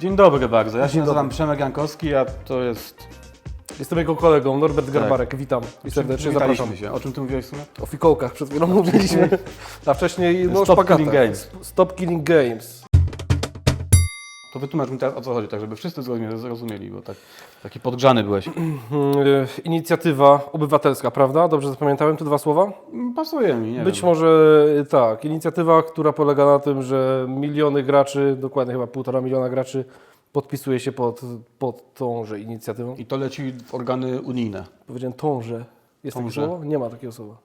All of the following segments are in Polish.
Dzień dobry bardzo. Ja się Dzień nazywam dobry. Przemek Jankowski, a to jest... Jestem jego kolegą, Norbert Garbarek. Witam i serdecznie zapraszam. się. O czym ty mówiłeś w sumie? O fikołkach przed chwilą mówiliśmy, a wcześniej no, Stop szpagatach. Killing Games. Stop Killing Games. To wytłumacz mi teraz o co chodzi, tak żeby wszyscy zrozumieli, zrozumieli bo tak, taki podgrzany byłeś. Inicjatywa obywatelska, prawda? Dobrze zapamiętałem te dwa słowa? Pasuje mi, nie Być wiem. może e, tak. Inicjatywa, która polega na tym, że miliony graczy, dokładnie chyba półtora miliona graczy podpisuje się pod, pod tąże inicjatywą. I to leci w organy unijne. Powiedziałem tąże. Jest takie Tąże. słowo? Nie ma takiego słowa.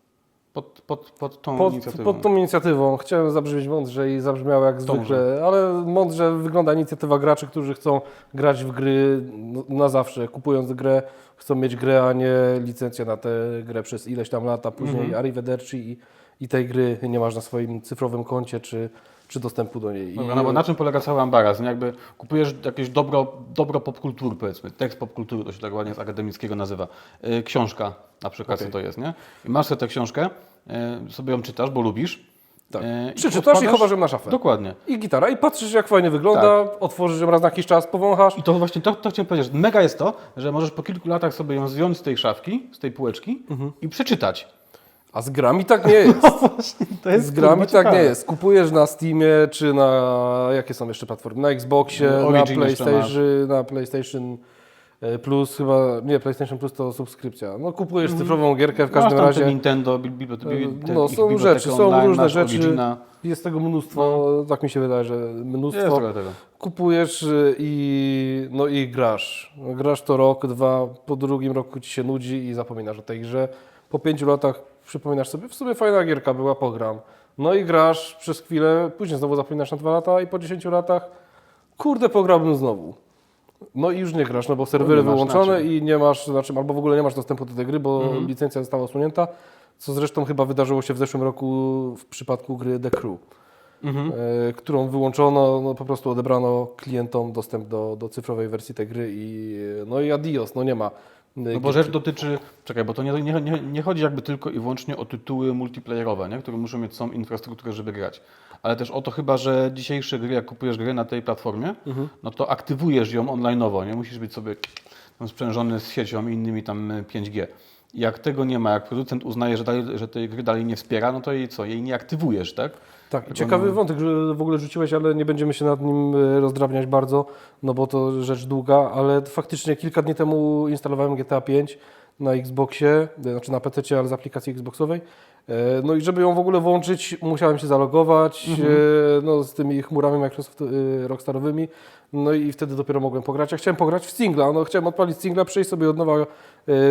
Pod, pod, pod tą Pod, inicjatywą. pod tą inicjatywą chciałem zabrzmieć mądrze i zabrzmiało jak zwykle, ale mądrze wygląda inicjatywa graczy, którzy chcą grać w gry na zawsze. Kupując grę, chcą mieć grę, a nie licencję na tę grę przez ileś tam lat, a później Mhm. arrivederci i, i tej gry nie masz na swoim cyfrowym koncie czy, czy dostępu do niej. Dobra, no bo na czym polega cały ambaraz? Nie? Jakby kupujesz jakieś dobro, dobro popkultury, powiedzmy, tekst popkultury, to się tak ładnie z akademickiego nazywa. Yy, książka na przykład, Okej. co to jest, nie? I masz tę książkę, sobie ją czytasz, bo lubisz. Tak. Przeczytasz i chowasz ją na szafę. Dokładnie. I gitara. I patrzysz jak fajnie wygląda, Tak. otworzysz ją raz na jakiś czas, powąchasz. I to właśnie to, to chciałem powiedzieć. Mega jest to, że możesz po kilku latach sobie ją zdjąć z tej szafki, z tej półeczki Mhm. i przeczytać. A z grami tak nie jest. To Z grami tak nie jest. Kupujesz na Steamie, czy na jakie są jeszcze platformy? Na Xboxie, na Origin jeszcze PlayStation, na PlayStation e, Plus chyba, nie, PlayStation Plus to subskrypcja. No kupujesz cyfrową gierkę w każdym Mhm. Masz razie. Nintendo, bi- bi- bi- te No są rzeczy, są online, różne masz rzeczy. Origina. Jest tego mnóstwo, tak mi się wydaje, że Jest mnóstwo. trochę tego. Kupujesz y, i, no i grasz. Grasz to rok, dwa, po drugim roku ci się nudzi i zapominasz o tej grze. Po pięciu latach przypominasz sobie, w sumie fajna gierka była, pogram. No i grasz przez chwilę, później znowu zapominasz na dwa lata i po 10 latach, kurde, pograłbym znowu. No i już nie grasz, no bo serwery masz na wyłączone i nie masz, na czym, albo w ogóle nie masz dostępu do tej gry, bo Mhm. licencja została usunięta, co zresztą chyba wydarzyło się w zeszłym roku w przypadku gry The Crew Mhm. e, którą wyłączono, no po prostu odebrano klientom dostęp do, do cyfrowej wersji tej gry i no i adios, no nie ma. No bo rzecz dotyczy, czekaj, bo to nie, nie, nie, chodzi jakby tylko i wyłącznie o tytuły multiplayerowe, nie? które muszą mieć całą infrastrukturę, żeby grać. Ale też o to chyba, że dzisiejsze gry, jak kupujesz grę na tej platformie, Mhm. no to aktywujesz ją online'owo, nie? Musisz być sobie tam sprzężony z siecią i innymi tam y, 5G. Jak tego nie ma, jak producent uznaje, że, dalej, że tej gry dalej nie wspiera, no to jej co? Jej nie aktywujesz, tak? Tak, ciekawy no- wątek, że w ogóle rzuciłeś, ale nie będziemy się nad nim e, rozdrabniać bardzo, no bo to rzecz długa, ale faktycznie kilka dni temu instalowałem GTA 5 na Xboxie, e, znaczy na PC, ale z aplikacji Xboxowej. E, No i żeby ją w ogóle włączyć, musiałem się zalogować Mhm. e, no, z tymi chmurami Microsoft Rockstarowymi, no i wtedy dopiero mogłem pograć. Ja chciałem pograć w singla, no chciałem odpalić singla, przejść sobie od nowa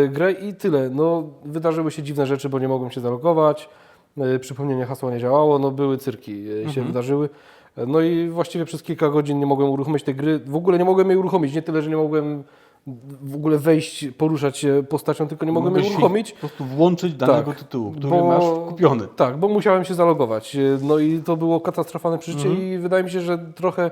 grę i tyle. No wydarzyły się dziwne rzeczy, bo nie mogłem się zalogować. Przypomnienie hasła nie działało, no były cyrki się wydarzyły. E, No i właściwie przez kilka godzin nie mogłem uruchomić tej gry. W ogóle nie mogłem jej uruchomić. Nie tyle, że nie mogłem w ogóle wejść, poruszać się postacią, tylko nie mogłem jej Mogłeś uruchomić. Po prostu włączyć danego Tak, tytułu, który bo- masz kupiony. Tak, bo musiałem się zalogować. E, No i to było katastrofalne przeżycie Mhm. i wydaje mi się, że trochę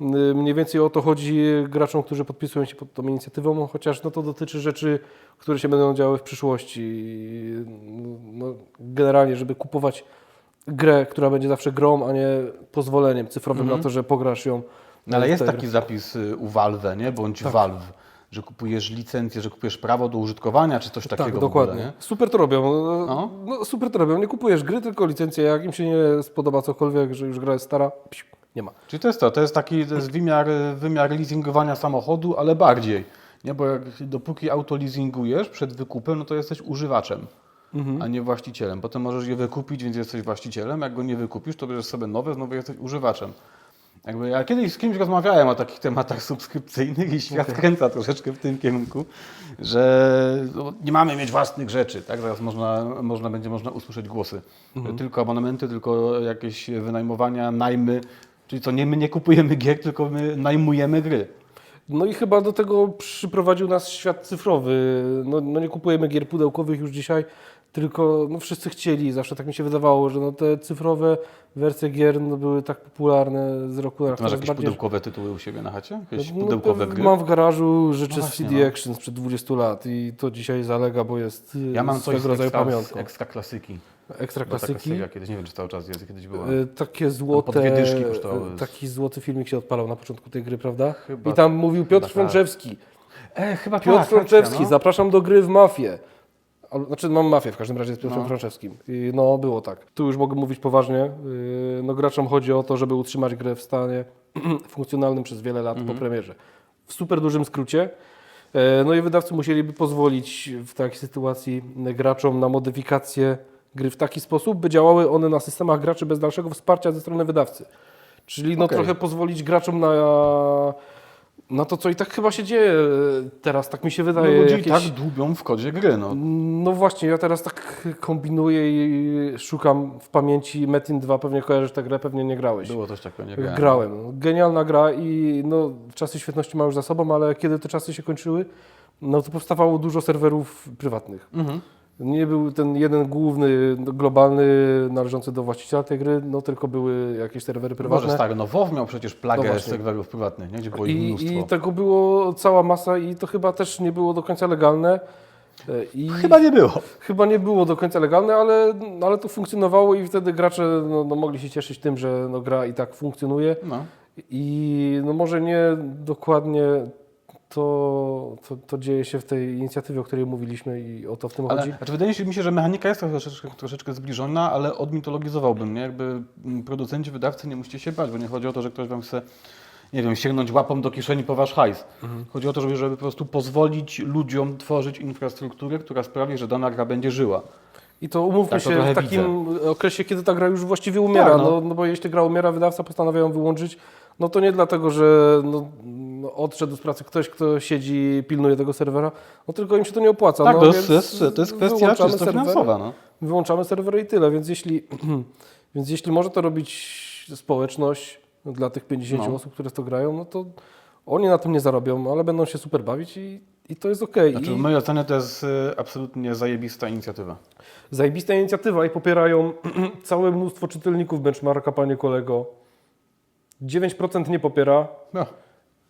e, mniej więcej o to chodzi graczom, którzy podpisują się pod tą inicjatywą, chociaż no to dotyczy rzeczy, które się będą działy w przyszłości. No, generalnie, żeby kupować grę, która będzie zawsze grą, a nie pozwoleniem cyfrowym na to, że pograsz ją. Mhm. No ale jest taki zapis y, u Valve, nie? Bądź Valve, że kupujesz licencję, że kupujesz prawo do użytkowania, czy coś takiego Tak, dokładnie. ogóle, super to robią. No, No. no, super to robią. Nie kupujesz gry, tylko licencję. Jak im się nie spodoba cokolwiek, że już gra jest stara, psiu, nie ma. Czyli to jest to, to jest taki to jest wymiar, wymiar leasingowania samochodu, ale bardziej. Nie, bo jak, dopóki auto leasingujesz przed wykupem, no to jesteś używaczem, Mhm. a nie właścicielem. Potem możesz je wykupić, więc jesteś właścicielem. Jak go nie wykupisz, to bierzesz sobie nowe, znowu jesteś używaczem. Jakby ja kiedyś z kimś rozmawiałem o takich tematach subskrypcyjnych i świat kręca troszeczkę w tym kierunku, że no, nie mamy mieć własnych rzeczy. Tak? Zaraz można, można będzie można usłyszeć głosy. Tylko abonamenty, tylko jakieś wynajmowania, najmy. Czyli co, nie my nie kupujemy gier, tylko my najmujemy gry. No i chyba do tego przyprowadził nas świat cyfrowy. No, no nie kupujemy gier pudełkowych już dzisiaj, tylko no wszyscy chcieli, zawsze tak mi się wydawało, że no te cyfrowe wersje gier no były tak popularne z roku na rok. Masz jakieś bardziej- pudełkowe tytuły u siebie na chacie? Jakieś No, pudełkowe gry? Mam w garażu rzeczy No z właśnie, CD no. Action sprzed 20 lat i to dzisiaj zalega, bo jest Ja mam coś swego z rodzaju ekstra, z pamiątką. ekstra klasyki. Ekstra taka klasyki. seria kiedyś, nie wiem czy cały czas jest, kiedyś była. E, Takie złote. e, Taki złoty filmik się odpalał na początku tej gry, prawda? Chyba- I tam mówił Piotr tak. Frączewski. E, chyba Piotr Frączewski, no. zapraszam do gry w mafię. Al- Znaczy mam mafię w każdym razie z Piotrem No. Frączewskim. I no było tak. Tu już mogę mówić poważnie. Yy, No graczom chodzi o to, żeby utrzymać grę w stanie funkcjonalnym przez wiele lat Mhm. po premierze. W super dużym skrócie. E, No i wydawcy musieliby pozwolić w takiej sytuacji graczom na modyfikację gry w taki sposób, by działały one na systemach graczy bez dalszego wsparcia ze strony wydawcy. Czyli no Okej. trochę pozwolić graczom na, na to, co i tak chyba się dzieje teraz, tak mi się No, wydaje. ludzie jakieś- tak dłubią w kodzie gry, no. no właśnie, ja teraz tak kombinuję i szukam w pamięci Metin 2, pewnie kojarzysz tę grę, pewnie nie grałeś. Było coś takiego, nie grałem. Grałem. No, Genialna gra i no, czasy świetności ma już za sobą, ale kiedy te czasy się kończyły, no to powstawało dużo serwerów prywatnych. Mhm. Nie był ten jeden główny, globalny, należący do właściciela tej gry, no tylko były jakieś serwery prywatne. Może stary, no WoW miał przecież plagę No serwerów prywatnych, nie? gdzie było ich mnóstwo. I, I tego było cała masa i to chyba też nie było do końca legalne. E, I Chyba nie było. chyba nie było do końca legalne, ale, ale to funkcjonowało i wtedy gracze no, no, mogli się cieszyć tym, że no, gra i tak funkcjonuje. No. I no, może nie dokładnie to, to, to dzieje się w tej inicjatywie, o której mówiliśmy i o to w tym Ale chodzi. znaczy, wydaje się mi się, że mechanika jest troszeczkę, troszeczkę zbliżona, ale odmitologizowałbym, nie? Jakby mm, producenci, wydawcy nie musicie się bać, bo nie chodzi o to, że ktoś wam chce, nie wiem, sięgnąć łapą do kieszeni po wasz hajs. Mhm. Chodzi o to, żeby, żeby po prostu pozwolić ludziom tworzyć infrastrukturę, która sprawi, że dana gra będzie żyła. I to umówmy Tak to się w takim okresie, kiedy ta gra już właściwie umiera. Tak, no. no. No, bo jeśli gra umiera, wydawca postanawia ją wyłączyć, no to nie dlatego, że no, no, odszedł z pracy ktoś, kto siedzi, pilnuje tego serwera, no tylko im się to nie opłaca. Tak, no, to, jest, to, jest, kwestia czysto finansowa. No. wyłączamy serwery i tyle. Więc jeśli, więc jeśli może to robić społeczność dla tych 50 No. osób, które w to grają, no to oni na tym nie zarobią, ale będą się super bawić i, i to jest okej. Znaczy, I w mojej ocenie to jest y, absolutnie zajebista inicjatywa. Zajebista inicjatywa i popierają całe mnóstwo czytelników benchmarka, panie kolego. 9% nie popiera, No.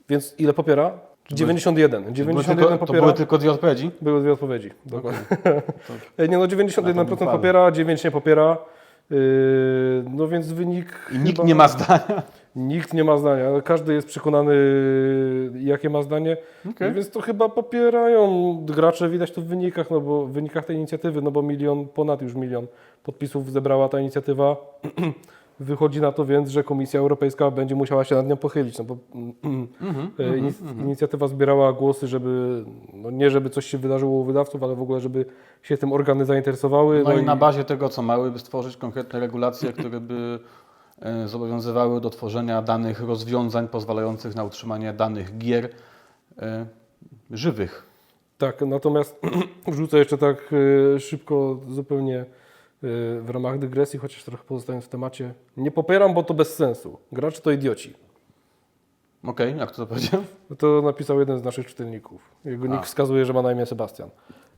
Więc ile popiera? 91. To były 91 tylko, to popiera. były tylko dwie odpowiedzi? Były dwie odpowiedzi. Dokładnie. To- Nie no, A, to 91% był fan. popiera, 9 nie popiera. Yy, no więc wynik. I nikt chyba- nie ma zdania. Nikt nie ma zdania. Każdy jest przekonany, jakie ma zdanie. Okej. No więc to chyba popierają gracze, widać to w wynikach, no bo w wynikach tej inicjatywy, no bo milion, ponad już milion podpisów zebrała ta inicjatywa. Wychodzi na to więc, że Komisja Europejska będzie musiała się nad nią pochylić, no bo Mhm, e, inic- inicjatywa zbierała głosy, żeby, no nie żeby coś się wydarzyło u wydawców, ale w ogóle, żeby się tym organy zainteresowały. No i na bazie tego, co mały, by stworzyć konkretne regulacje, które by e, zobowiązywały do tworzenia danych rozwiązań pozwalających na utrzymanie danych gier e, żywych. Tak, natomiast wrzucę jeszcze tak e, szybko, zupełnie w ramach dygresji, chociaż trochę pozostając w temacie. Nie popieram, bo to bez sensu. Gracze to idioci. Okej, jak to powiedział? To napisał jeden z naszych czytelników. Jego nick wskazuje, że ma na imię Sebastian.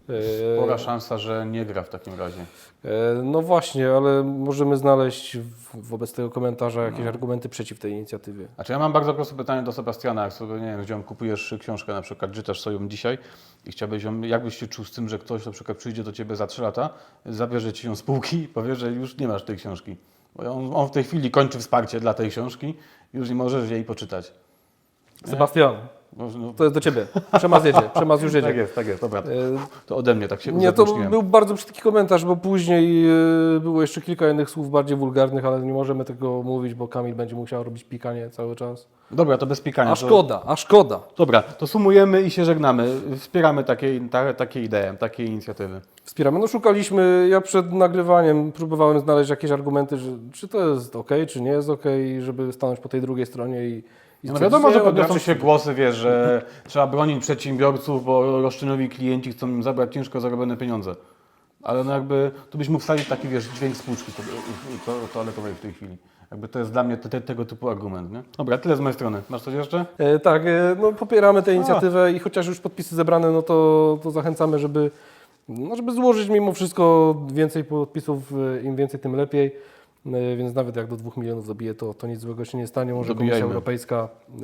E, Spora szansa, że nie gra w takim razie. e, No właśnie, ale możemy znaleźć wobec tego komentarza jakieś No. argumenty przeciw tej inicjatywie. Znaczy ja mam bardzo proste pytanie do Sebastiana, jak sobie, nie wiem, gdzie kupujesz książkę na przykład, czytasz sobie ją dzisiaj i chciałbyś ją, jakbyś się czuł z tym, że ktoś na przykład przyjdzie do Ciebie za 3 lata, zabierze Ci ją z półki i powie, że już nie masz tej książki. Bo on, on w tej chwili kończy wsparcie dla tej książki i już nie możesz jej poczytać. Sebastian, to jest do Ciebie. Przemaz jedzie, Przemaz już jedzie. tak jest, tak jest, dobra. E, To ode mnie tak się Nie, to był bardzo brzydki komentarz, bo później e, było jeszcze kilka innych słów bardziej wulgarnych, ale nie możemy tego mówić, bo Kamil będzie musiał robić pikanie cały czas. Dobra, to bez pikania. A to, szkoda, a szkoda. Dobra, to sumujemy i się żegnamy. Wspieramy takie, ta, takie idee, takie inicjatywy. Wspieramy. No szukaliśmy, ja przed nagrywaniem próbowałem znaleźć jakieś argumenty, że, czy to jest ok, czy nie jest ok, żeby stanąć po tej drugiej stronie i... i No wiadomo, że podniosą się głosy, wiesz, że trzeba bronić przedsiębiorców, bo roszczenowi klienci chcą im zabrać ciężko zarobione pieniądze. Ale no jakby, tu byś mógł wsadzić taki, wiesz, dźwięk z puszki to, to, toaletowej w tej chwili. Jakby to jest dla mnie te, te, tego typu argument, nie? Dobra, tyle z mojej strony. Masz coś jeszcze? E, tak, e, no popieramy tę inicjatywę i chociaż już podpisy zebrane, no to, to zachęcamy, żeby, no żeby złożyć mimo wszystko więcej podpisów, e, im więcej, tym lepiej. E, Więc nawet jak do 2 milionów dobije, to, to nic złego się nie stanie. Może Komisja. Europejska e,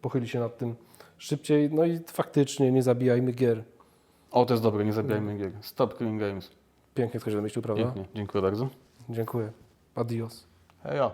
pochyli się nad tym szybciej. No i faktycznie nie zabijajmy gier. O, to jest dobre, nie zabijajmy gier. Stop killing games. Pięknie ktoś wymyślił, prawda? Pięknie, dziękuję bardzo. Dziękuję. Adios. Hejo.